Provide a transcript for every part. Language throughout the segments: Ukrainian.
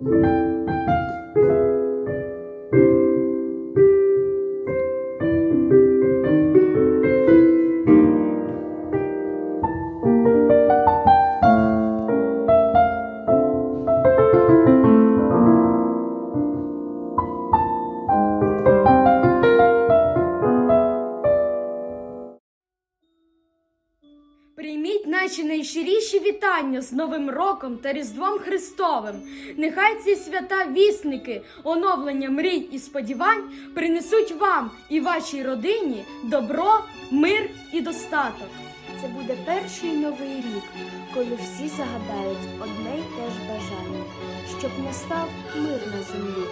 Thank you. Наші найщиріші вітання з Новим роком та Різдвом Христовим. Нехай ці свята вісники, оновлення мрій і сподівань принесуть вам і вашій родині добро, мир і достаток. Це буде перший новий рік, коли всі загадають одне й те ж бажання, щоб настав мир на землі,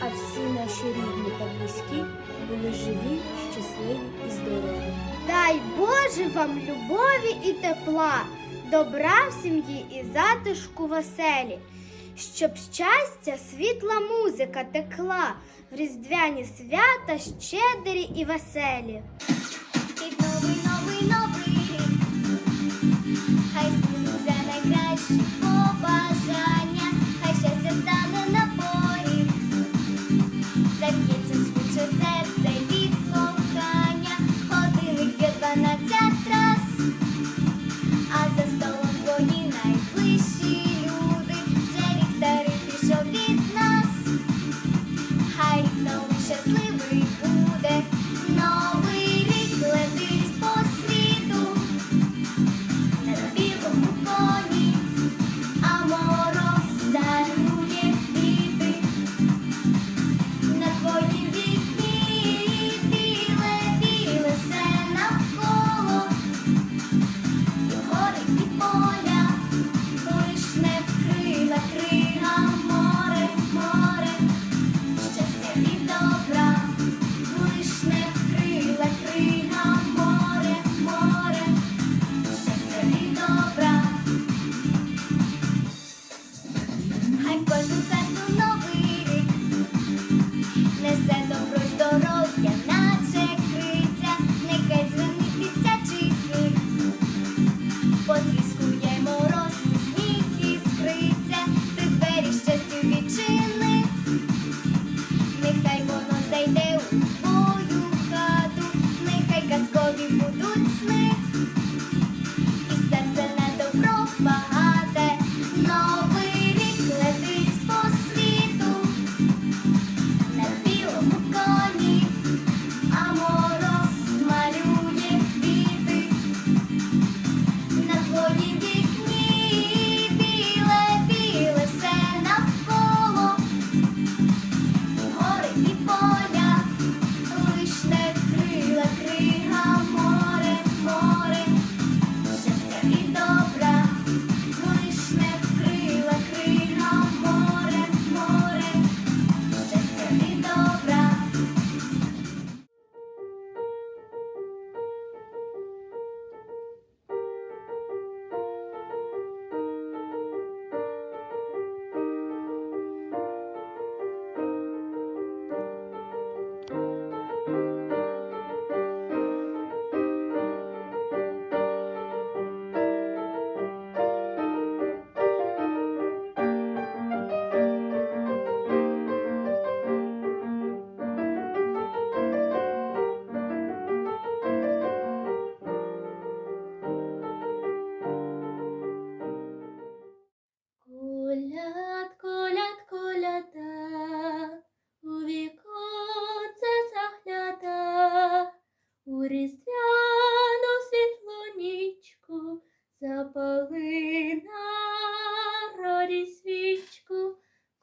а всі наші рідні та близькі були живі, щасливі і здорові. Дай Боже вам любові і тепла, добра в сім'ї і затишку веселі, щоб щастя, світла музика текла, в різдвяні свята щедрі і веселі. І новий, новий, новий рік, хай збудуться найкращі побажання,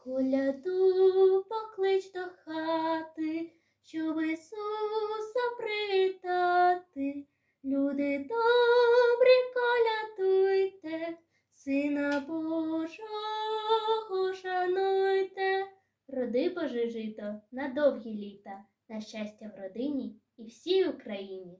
коляду поклич до хати, щоб Ісуса привітати. Люди добрі, колядуйте, Сина Божого шануйте, роди Боже жито на довгі літа, на щастя в родині і всій Україні.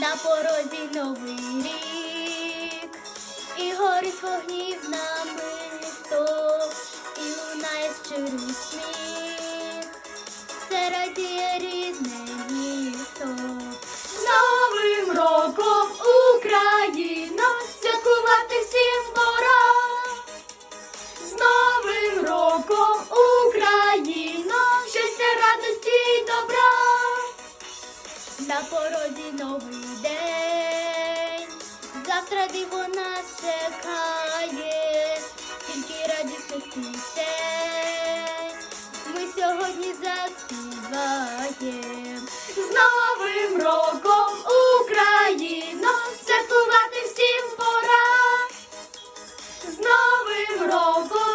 На порозі новий рік, і горить вогнів намисто, і лунає щирий сміх, це радіє рідне місто. Новим роком Україна, святкувати всім пора. З Новим роком Україна, щастя, радості й добра. На порозі новий завтра диво нас чекає, тільки радісних пісень. Ми сьогодні заспіваємо З Новим роком Україна, святкувати всім пора. З Новим роком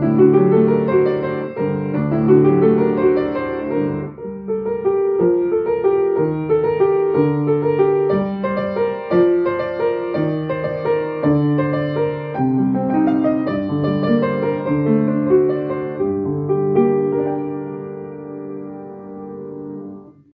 Música